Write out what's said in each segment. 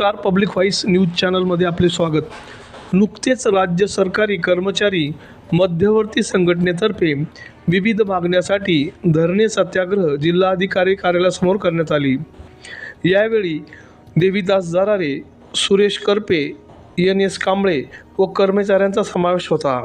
नमस्कार. Public voice news चॅनलमध्ये आपले स्वागत. नुकतेच राज्य सरकारी कर्मचारी मध्यवर्ती संघटनेतर्फे विविध मागण्यासाठी धरणे सत्याग्रह जिल्हाधिकारी कार्यालयासमोर करण्यात आली. यावेळी देवीदास जरारे सुरेश करपे एन एस कांबळे व कर्मचाऱ्यांचा समावेश होता.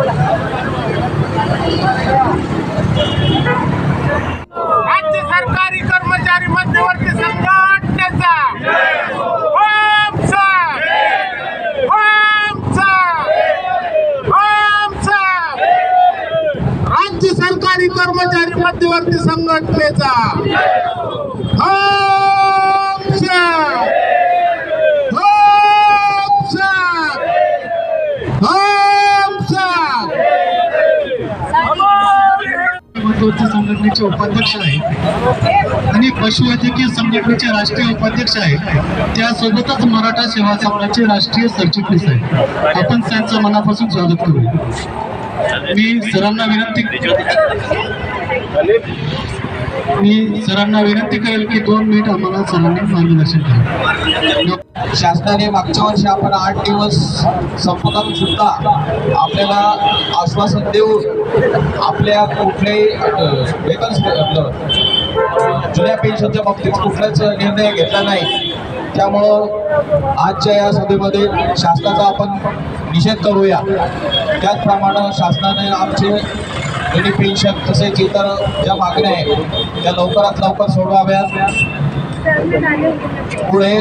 राज्य सरकारी कर्मचारी मध्यवर्ती संघटनेचा Om sir Om sir Om sir राज्य सरकारी कर्मचारी मध्यवर्ती संघटनेचा. ओम संघटनेचे उपाध्यक्ष आहे आणि पशुवैद्यकीय संघटनेचे राष्ट्रीय उपाध्यक्ष आहे त्यासोबतच मराठा सेवा संघाचे राष्ट्रीय सरचिटणीस आहे आपण त्यांचं मनापासून स्वागत करू मी सरांना विनंती मी सरांना विनंती करेल की दोन मिनिट आम्हाला सरांनी मार्गदर्शन करा. शासनाने मागच्या वर्षी आपण आठ दिवस संपतात सुद्धा आपल्याला आश्वासन देऊन आपल्या कुठल्याही वेतन जुन्या पेन्शनच्या बाबतीत कुठलाच निर्णय घेतला नाही. त्यामुळं आजच्या या सभेमध्ये शासनाचा आपण निषेध करूया. त्याचप्रमाणे शासनाने आमचे जुनी पेन्शन तसेच इतर ज्या मागण्या आहेत त्या लवकरात लवकर सोडवाव्यात. पुढे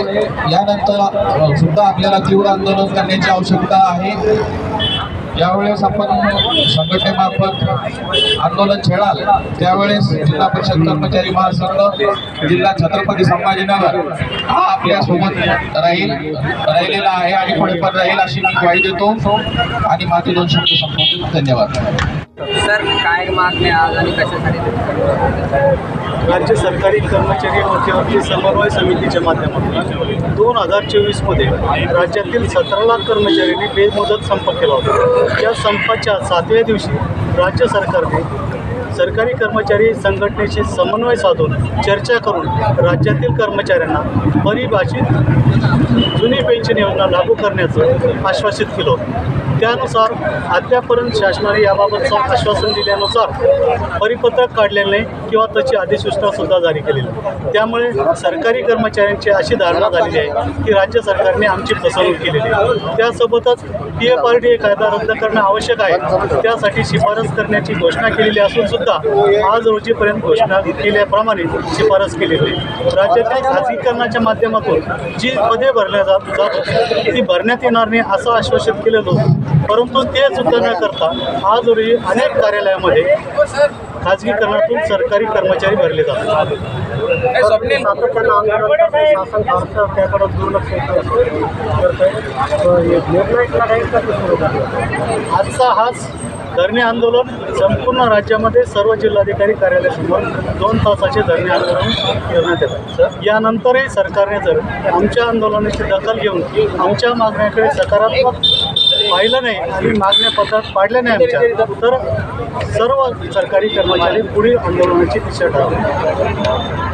यानंतर सुद्धा आपल्याला तीव्र आंदोलन करण्याची आवश्यकता आहे. ज्यावेळेस आपण संघटनेमार्फत आंदोलन छेडाल त्यावेळेस जिल्हा परिषद कर्मचारी महासंघ जिल्हा छत्रपती संभाजीनगर हा आपल्यासोबत राहील राहिलेला आहे आणि पुढे पण राहील अशी मी ग्वाही देतो. आणि माझे दोन शब्द संपवतो. धन्यवाद. सर काय मागण्या आज आणि कशासाठी राज्य सरकारी कर्मचारी मध्यवर्ती समन्वय समितीच्या माध्यमातून दोन हजार चोवीसमध्ये राज्यातील सतरा लाख कर्मचाऱ्यांनी बेमुदत संप केला होता. त्या संपाच्या सातव्या दिवशी राज्य सरकारने सरकारी कर्मचारी संघटनेशी समन्वय साधून चर्चा करून राज्यातील कर्मचाऱ्यांना परिभाषित जुनी पेन्शन योजना लागू करण्याचं आश्वासित केलं. त्यानुसार अद्यापर्यंत शासनाने याबाबतचं आश्वासन दिल्यानुसार परिपत्रक काढलेलं नाही किंवा त्याची अधिसूचनासुद्धा जारी केलेली त्यामुळे सरकारी कर्मचाऱ्यांची अशी धारणा झालेली आहे की राज्य सरकारने आमची फसवणूक केलेली आहे. त्यासोबतच P F R D A कायदा रद्द करणं आवश्यक आहे. त्यासाठी शिफारस करण्याची घोषणा केलेली असून सुद्धा आज रोजीपर्यंत घोषणा केल्याप्रमाणे शिफारस केलेली आहे. राज्यातील खाजगीकरणाच्या माध्यमातून जी पदे भरल्या जात जात होती ती भरण्यात येणार नाही असं आश्वासित केलेलं होतं. परंतु ते सुद्धा न करता आज रोजी अनेक कार्यालयामध्ये खाजगीकरणातून सरकारी कर्मचारी भरले जातात. आजचा हाच धरणे आंदोलन संपूर्ण राज्यामध्ये सर्व जिल्हाधिकारी कार्यालयासमोर दोन तासाचे धरणे आंदोलन करण्यात येतात यानंतरही सरकारने जर आमच्या आंदोलनाची दखल घेऊन आमच्या मागण्याकडे सकारात्मक पाहिलं नाही आणि मागण्या पत्रात पाडल्या नाही आमच्या तर सर्व सरकारी कर्मचारी पुढील आंदोलनाची दिशा ठरवतील.